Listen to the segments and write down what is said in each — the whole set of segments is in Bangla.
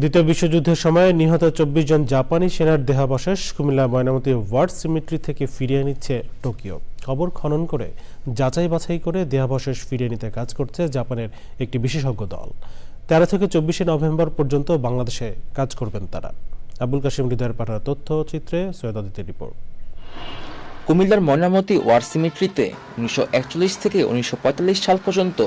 দ্বিতীয় বিশ্বযুদ্ধের সময় নিহত চব্বিশ জন জাপানি সেনার দেহাবশেষ কুমিল্লা ময়নামতি ওয়ার্ড সিমিট্রি থেকে ফিরিয়ে নিচ্ছে টোকিও। খবর খনন করে, যাচাই বাছাই করে দেহাবশেষ ফিরিয়ে নিতে কাজ করছে জাপানের একটি বিশেষজ্ঞ দল। তেরো থেকে চব্বিশে নভেম্বর পর্যন্ত বাংলাদেশে কাজ করবেন তারা। আবুল কাশিম হৃদয়ের পাঠানো তথ্য, চিত্রে সৈয়দ আদিত্যের রিপোর্ট। কুমিল্লার ময়নামতি ওয়ার সিমিট্রিতে উনিশশো থেকে উনিশশো পঁয়তাল্লিশ সাল পর্যন্ত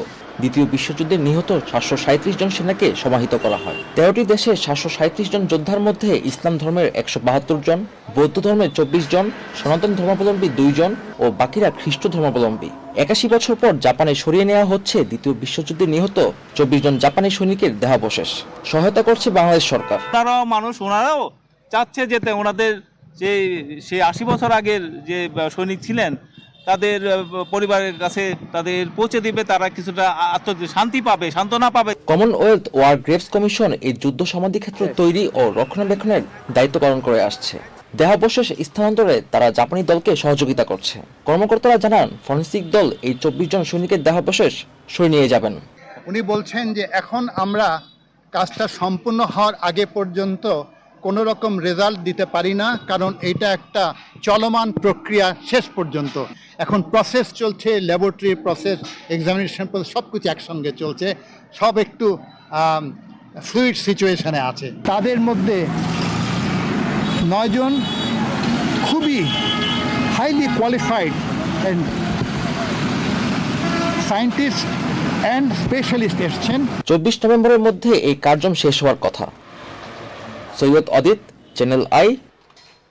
দ্বিতীয় বিশ্বযুদ্ধে নিহত সাতশো জন সেনাকে সমাহিত করা হয়। তেরোটি দেশের সাতশো জন যোদ্ধার মধ্যে ইসলাম ধর্মের একশো বাহাত্তর জন, বৌদ্ধ ধর্মের চব্বিশ জন, সনাতন ধর্মাবলম্বী দুই জন ও বাকিরা খ্রিস্ট ধর্মাবলম্বী। একাশি বছর পর জাপানে সরিয়ে নেওয়া হচ্ছে দ্বিতীয় বিশ্বযুদ্ধে নিহত চব্বিশ জন জাপানি সৈনিকের দেহাবশেষ। সহায়তা করছে বাংলাদেশ সরকার। ওনারাও মানুষ, ওনারাও চাচ্ছে যেতে, ওনাদের যে সে আশি বছর আগের যে সৈনিক ছিলেন তাদের পরিবারের কাছে তাদের পৌঁছে দিবে তারা কিছুটা আত্ম শান্তি পাবে সান্ত্বনা পাবে। কমনওয়েলথ ওয়ার গ্রেভস কমিশন এই যুদ্ধ সমাধিক্ষেত্র তৈরি ও রক্ষণাবেক্ষণের দায়িত্ব পালন করে আসছে। দেহাবশেষ স্থানান্তরে তারা জাপানি দলকে সহযোগিতা করছে। কর্মকর্তারা জানান ফরেন্সিক দল এই চব্বিশ জন সৈনিকের দেহাবশেষ সরিয়ে নিয়ে যাবেন। উনি বলছেন যে এখন আমরা কাজটা সম্পূর্ণ হওয়ার আগে পর্যন্ত কোনো রকম রেজাল্ট দিতে পারি না, কারণ এটা একটা চলমান প্রক্রিয়া শেষ পর্যন্ত। এখন প্রসেস চলছে ল্যাবরেটরি প্রসেস এক্সামিনেশন প্রসেস সব কিছু একসঙ্গে চলছে। সব একটু ফ্লুইড সিচুয়েশানে আছে। তাদের মধ্যে নয়জন খুবই highly qualified and scientist and specialist এসছেন। চব্বিশ নভেম্বরের মধ্যে এই কার্যক্রম শেষ হওয়ার কথা। সৈয়দ অদিত চ্যানেল আই